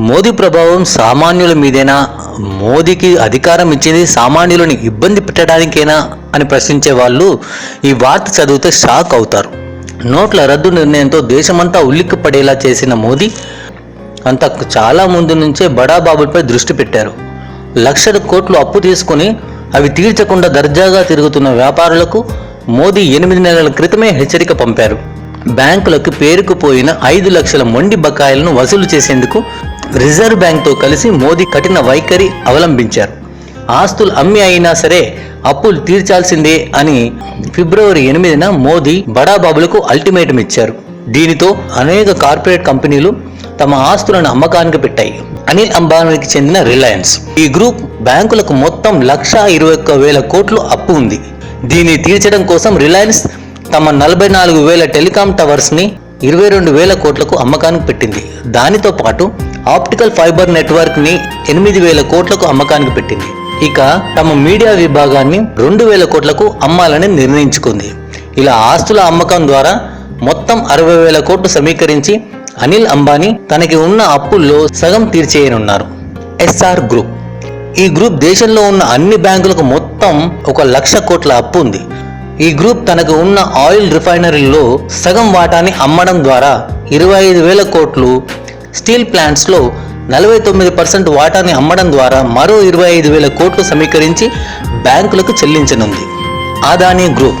మోదీ ప్రభావం సామాన్యుల మీదేనా? మోదీకి అధికారం ఇచ్చింది సామాన్యులను ఇబ్బంది పెట్టడానికేనా? అని ప్రశ్నించే వాళ్ళు ఈ వార్త చదివితే షాక్ అవుతారు. నోట్ల రద్దు నిర్ణయంతో దేశమంతా ఉల్లిక్కిపడేలా చేసిన మోదీ అంత చాలా ముందు నుంచే బడాబాబులపై దృష్టి పెట్టారు. లక్షల కోట్లు అప్పు తీసుకుని అవి తీర్చకుండా దర్జాగా తిరుగుతున్న వ్యాపారులకు మోదీ ఎనిమిది నెలల క్రితమే హెచ్చరిక పంపారు. బ్యాంకులకు పేరుకుపోయిన ఐదు లక్షల మొండి బకాయిలను వసూలు చేసేందుకు రిజర్వ్ బ్యాంక్తో కలిసి మోదీ కఠిన వైఖరి అవలంబించారు. ఆస్తులు అమ్మి అయినా సరే అప్పులు తీర్చాల్సిందే అని ఫిబ్రవరి ఎనిమిదిన మోదీ బడాబాబులకు అల్టిమేటం ఇచ్చారు. దీనితో అనేక కార్పొరేట్ కంపెనీలు తమ ఆస్తులను అమ్మకానికి పెట్టాయి. అనిల్ అంబానీకి చెందిన రిలయన్స్. ఈ గ్రూప్ బ్యాంకులకు మొత్తం లక్ష ఇరవై ఒక్క వేల కోట్లు అప్పు ఉంది. దీన్ని తీర్చడం కోసం రిలయన్స్ తమ నలభై నాలుగు వేల టెలికాం టవర్స్ని ఇరవై రెండు వేల కోట్లకు అమ్మకానికి పెట్టింది. దానితో పాటు ఆప్టికల్ ఫైబర్ నెట్వర్క్ని ఎనిమిది వేల కోట్లకు అమ్మకానికి పెట్టింది. ఇక తమ మీడియా విభాగాన్ని రెండు వేల కోట్లకు అమ్మాలని నిర్ణయించుకుంది. ఇలా ఆస్తుల అమ్మకం ద్వారా మొత్తం అరవై వేల కోట్లు సమీకరించి అనిల్ అంబానీ తనకి ఉన్న అప్పుల్లో సగం తీర్చేయనున్నారు. SR group. ఈ గ్రూప్ దేశంలో ఉన్న అన్ని బ్యాంకులకు మొత్తం ఒక లక్ష కోట్ల అప్పు ఉంది. ఈ గ్రూప్ తనకు ఉన్న ఆయిల్ రిఫైనరీలో సగం వాటాని అమ్మడం ద్వారా ఇరవై ఐదు వేల కోట్లు స్టీల్ ప్లాంట్స్లో నలభై తొమ్మిది పర్సెంట్ వాటాని అమ్మడం ద్వారా మరో ఇరవై ఐదు వేల కోట్లు సమీకరించి బ్యాంకులకు చెల్లించనుంది. ఆదానీ గ్రూప్.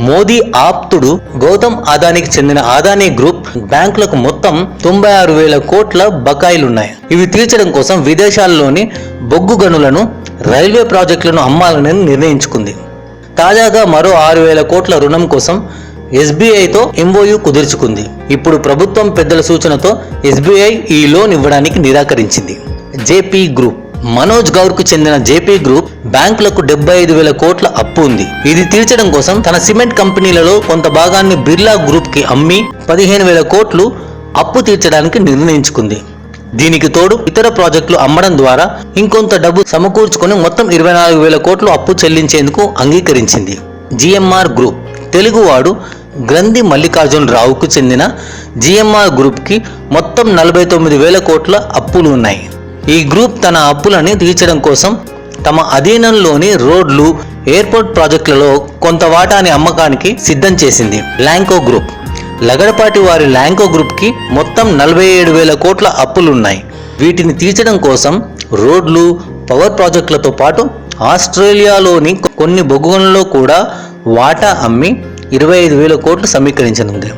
మోదీ ఆప్తుడు గౌతమ్ ఆదానికి చెందిన అదానీ గ్రూప్ బ్యాంకులకు మొత్తం తొంభై ఆరు వేల కోట్ల బకాయిలున్నాయి. ఇవి తీర్చడం కోసం విదేశాల్లోని బొగ్గు గనులను రైల్వే ప్రాజెక్టులను అమ్మాలని నిర్ణయించుకుంది. తాజాగా మరో ఆరు వేల కోట్ల రుణం కోసం ఎస్బీఐతో ఎంఓయు కుదుర్చుకుంది. ఇప్పుడు ప్రభుత్వం పెద్దల సూచనతో ఎస్బీఐ ఈ లోన్ ఇవ్వడానికి నిరాకరించింది. JP group. మనోజ్ గౌర్కు చెందిన జేపీ గ్రూప్ బ్యాంకులకు డెబ్బై ఐదు వేల కోట్ల అప్పు ఉంది. ఇది తీర్చడం కోసం తన సిమెంట్ కంపెనీలలో కొంత భాగాన్ని బిర్లా గ్రూప్కి అమ్మి పదిహేను వేల కోట్లు అప్పు తీర్చడానికి నిర్ణయించుకుంది. దీనికి తోడు ఇతర ప్రాజెక్టులు అమ్మడం ద్వారా ఇంకొంత డబ్బు సమకూర్చుకొని మొత్తం ఇరవై నాలుగు వేల కోట్లు అప్పు చెల్లించేందుకు అంగీకరించింది. GMR group. తెలుగువాడు గ్రంథి మల్లికార్జున్ రావుకు చెందిన జిఎంఆర్ గ్రూప్కి మొత్తం నలభై తొమ్మిది వేల కోట్ల అప్పులు ఉన్నాయి. ఈ గ్రూప్ తన అప్పులని తీర్చడం కోసం తమ అధీనంలోని రోడ్లు ఎయిర్పోర్ట్ ప్రాజెక్టులలో కొంత వాటాని అమ్మకానికి సిద్ధం చేసింది ల్యాంకో గ్రూప్. లగడపాటి వారి ల్యాంకో గ్రూప్కి మొత్తం నలభై ఏడు వేల కోట్ల అప్పులున్నాయి. వీటిని తీర్చడం కోసం రోడ్లు పవర్ ప్రాజెక్టులతో పాటు ఆస్ట్రేలియాలోని కొన్ని బొగ్గులలో కూడా వాటా అమ్మి ఇరవై ఐదు వేల కోట్లు సమీకరించనుంది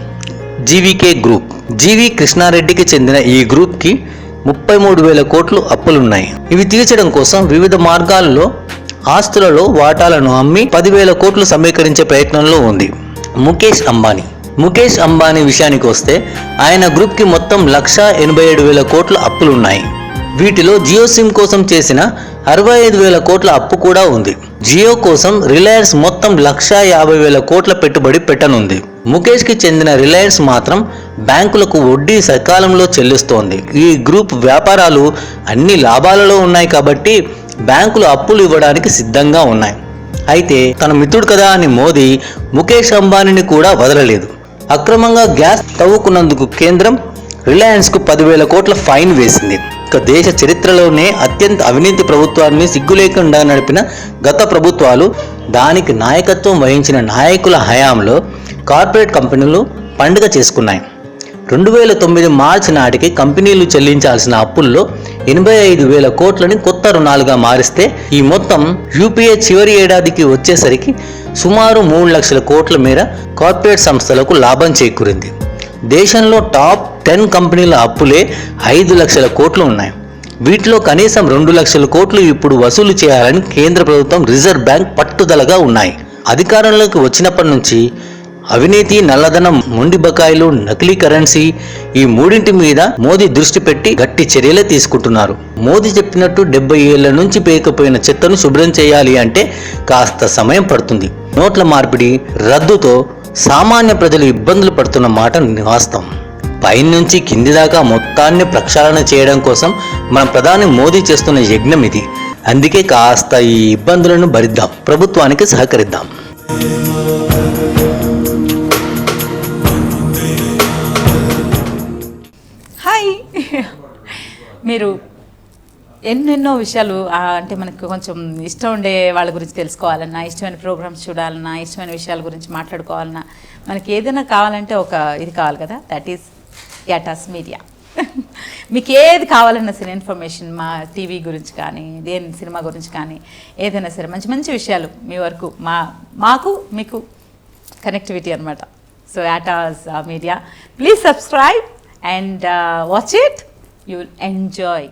జీవీకే గ్రూప్. జీవి కృష్ణారెడ్డికి చెందిన ఈ గ్రూప్కి ముప్పై మూడు వేల కోట్లు అప్పులున్నాయి. ఇవి తీర్చడం కోసం వివిధ మార్గాల్లో ఆస్తులలో వాటాలను అమ్మి పదివేల కోట్లు సమీకరించే ప్రయత్నంలో ఉంది. ముఖేష్ అంబానీ. ముఖేష్ అంబానీ విషయానికి వస్తే ఆయన గ్రూప్కి మొత్తం లక్ష ఎనభై ఏడు వేల కోట్ల అప్పులున్నాయి. వీటిలో జియో సిమ్ కోసం చేసిన అరవై ఐదు వేల కోట్ల అప్పు కూడా ఉంది. జియో కోసం రిలయన్స్ మొత్తం లక్షా యాభై వేల కోట్ల పెట్టుబడి పెట్టనుంది. ముఖేష్కి చెందిన రిలయన్స్ మాత్రం బ్యాంకులకు వడ్డీ సకాలంలో చెల్లిస్తోంది. ఈ గ్రూప్ వ్యాపారాలు అన్ని లాభాలలో ఉన్నాయి కాబట్టి బ్యాంకులు అప్పులు ఇవ్వడానికి సిద్ధంగా ఉన్నాయి. అయితే తన మిత్రుడు కదా అని మోదీ ముఖేష్ అంబానీని కూడా వదలలేదు. అక్రమంగా గ్యాస్ తవ్వుకున్నందుకు కేంద్రం రిలయన్స్కు పదివేల కోట్ల ఫైన్ వేసింది. ఒక్క దేశ చరిత్రలోనే అత్యంత అవినీతి ప్రభుత్వాన్ని సిగ్గు లేకుండా నడిపిన గత ప్రభుత్వాలు దానికి నాయకత్వం వహించిన నాయకుల హయాంలో కార్పొరేట్ కంపెనీలు పండుగ చేసుకున్నాయి. రెండు వేల తొమ్మిది మార్చి నాటికి కంపెనీలు చెల్లించాల్సిన అప్పుల్లో ఎనభై ఐదు వేల కోట్లని కొత్త రుణాలుగా మారిస్తే ఈ మొత్తం యూపీఏ చివరి ఏడాదికి వచ్చేసరికి సుమారు మూడు లక్షల కోట్ల మేర కార్పొరేట్ సంస్థలకు లాభం చేకూరింది. దేశంలో టాప్ టెన్ కంపెనీల అప్పులే ఐదు లక్షల కోట్లు ఉన్నాయి. వీటిలో కనీసం రెండు లక్షల కోట్లు ఇప్పుడు వసూలు చేయాలని కేంద్ర ప్రభుత్వం రిజర్వ్ బ్యాంక్ పట్టుదలగా ఉన్నాయి. అధికారంలోకి వచ్చినప్పటి నుంచి అవినీతి నల్లధనం మొండి బకాయిలు నకిలీ కరెన్సీ ఈ మూడింటి మీద మోదీ దృష్టి పెట్టి గట్టి చర్యలే తీసుకుంటున్నారు. మోదీ చెప్పినట్టు డెబ్బై ఏళ్ళ నుంచి పేకపోయిన చెత్తను శుభ్రం చేయాలి అంటే కాస్త సమయం పడుతుంది. నోట్ల మార్పిడి రద్దుతో సామాన్య ప్రజలు ఇబ్బందులు పడుతున్న మాట వాస్తవం పైనుంచి కింది దాకా మొత్తాన్ని ప్రక్షాళన చేయడం కోసం మన ప్రధాని మోదీ చేస్తున్న యజ్ఞం ఇది. అందుకే కాస్త ఈ ఇబ్బందులను భరిద్దాం. ప్రభుత్వానికి సహకరిద్దాం. హాయ్. మీరు ఎన్నెన్నో విషయాలు అంటే మనకు కొంచెం ఇష్టం ఉండే వాళ్ళ గురించి తెలుసుకోవాలన్నా ఇష్టమైన ప్రోగ్రామ్స్ చూడాలన్నా ఇష్టమైన విషయాల గురించి మాట్లాడుకోవాలన్నా మనకి ఏదైనా కావాలంటే ఒక ఇది కావాలి కదా? దట్ ఈస్ యాటాస్ మీడియా మీకు ఏది కావాలన్నా సరే ఇన్ఫర్మేషన్ మా టీవీ గురించి కానీ దేని సినిమా గురించి కానీ ఏదైనా సరే మంచి మంచి విషయాలు మీ వరకు మా మాకు మీకు కనెక్టివిటీ అనమాట so యాటాస్ media please subscribe and watch it you will enjoy